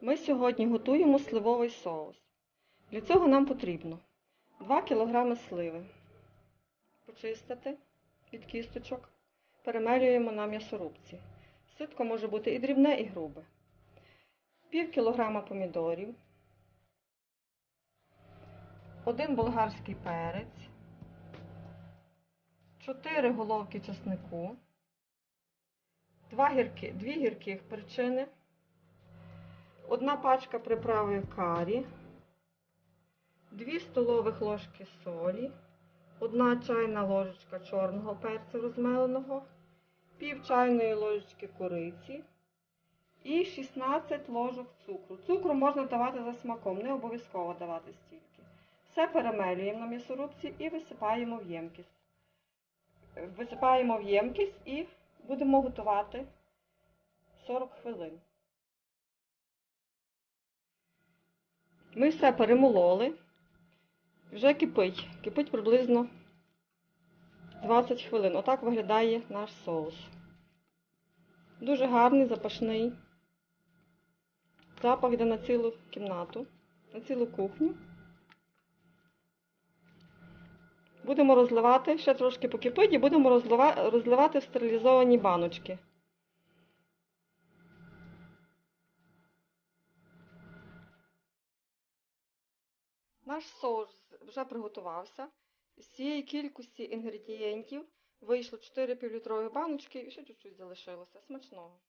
Ми сьогодні готуємо сливовий соус. Для цього нам потрібно 2 кг сливи. Почистити від кісточок. Перемелюємо на м'ясорубці. Ситко може бути і дрібне, і грубе. Пів кілограма помідорів. 1 болгарський перець. 4 головки чеснику. 2 гірки, 2 гірких перчини. Одна пачка приправи карі, 2 столових ложки солі, 1 чайна ложечка чорного перцю розмеленого, пів чайної ложечки кориці і 16 ложок цукру. Цукру можна давати за смаком, не обов'язково давати стільки. Все перемелюємо на м'ясорубці і висипаємо в ємкість. Висипаємо в ємкість і будемо готувати 40 хвилин. Ми все перемололи. Вже кипить. Кипить приблизно 20 хвилин. Отак виглядає наш соус. Дуже гарний, запашний. Запах йде на цілу кімнату, на цілу кухню. Будемо розливати, ще трошки покипить і будемо розливати в стерилізовані баночки. Наш соус вже приготувався. З цієї кількості інгредієнтів вийшло 4 півлітрові баночки і ще чуть-чуть залишилося. Смачного.